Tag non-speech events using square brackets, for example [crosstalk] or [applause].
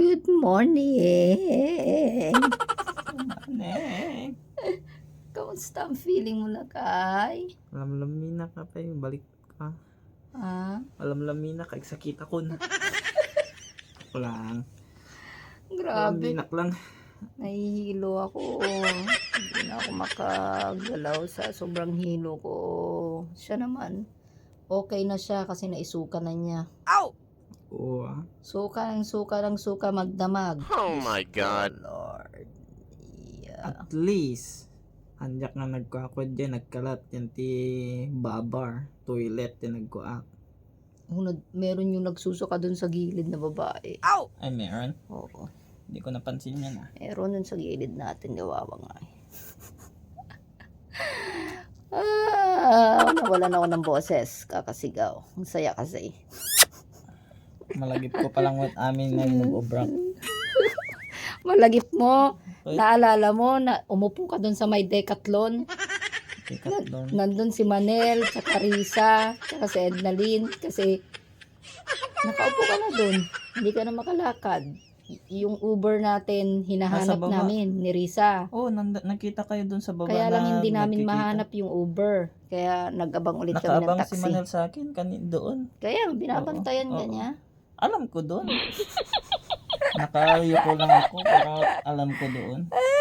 Good morning. Ne. [laughs] Kamusta ang feeling mo na, Kay? Alam-lamina ka pa yung balik ka. Ah, Alam-lamina ka, sakit ako na. [laughs] Ako lang. grabe. Alam-minak lang. Nahihilo ako. Hindi na ako makagalaw sa sobrang hilo ko. Siya naman, okay na siya kasi naisuka na niya. Oo ah. Suka ng suka ng suka magdamag. Oh my God. Oh, Lord. Yeah. At least, anyak nga nagkakod dyan, nagkalat yan ti babar, toilet yan nagkuak. Hunod, meron yung nagsusuka dun sa gilid na babae. Ay, meron. Oo. Hindi ko napansin yan ah. Meron dun sa gilid natin, gawawa nga eh. [laughs] ah, nawalan ako ng boses, kakasigaw. Ang saya kasi. Malagip ko palang wat amin ngayon nag-obrak. [laughs] Malagip mo, Uy. naalala mo na umupo ka dun sa may decathlon. Tikat doon. Nandun si Manel, tsaka Risa, tsaka si Ednalyn. Kasi nakaupo ka na dun. Hindi ka na makalakad. Yung Uber natin, hinahanap baba. namin ni Risa. Oh, nand- nakita kayo doon sa baba Kaya lang na hindi namin nagkikita. mahanap yung Uber. Kaya nag-abang ulit kami ng Nakaabang taxi. si Manel sa akin kanin doon. Kaya binabantayan Oo, ka niya. Alam ko doon. Nakayuko lang ako para alam ko doon. [laughs]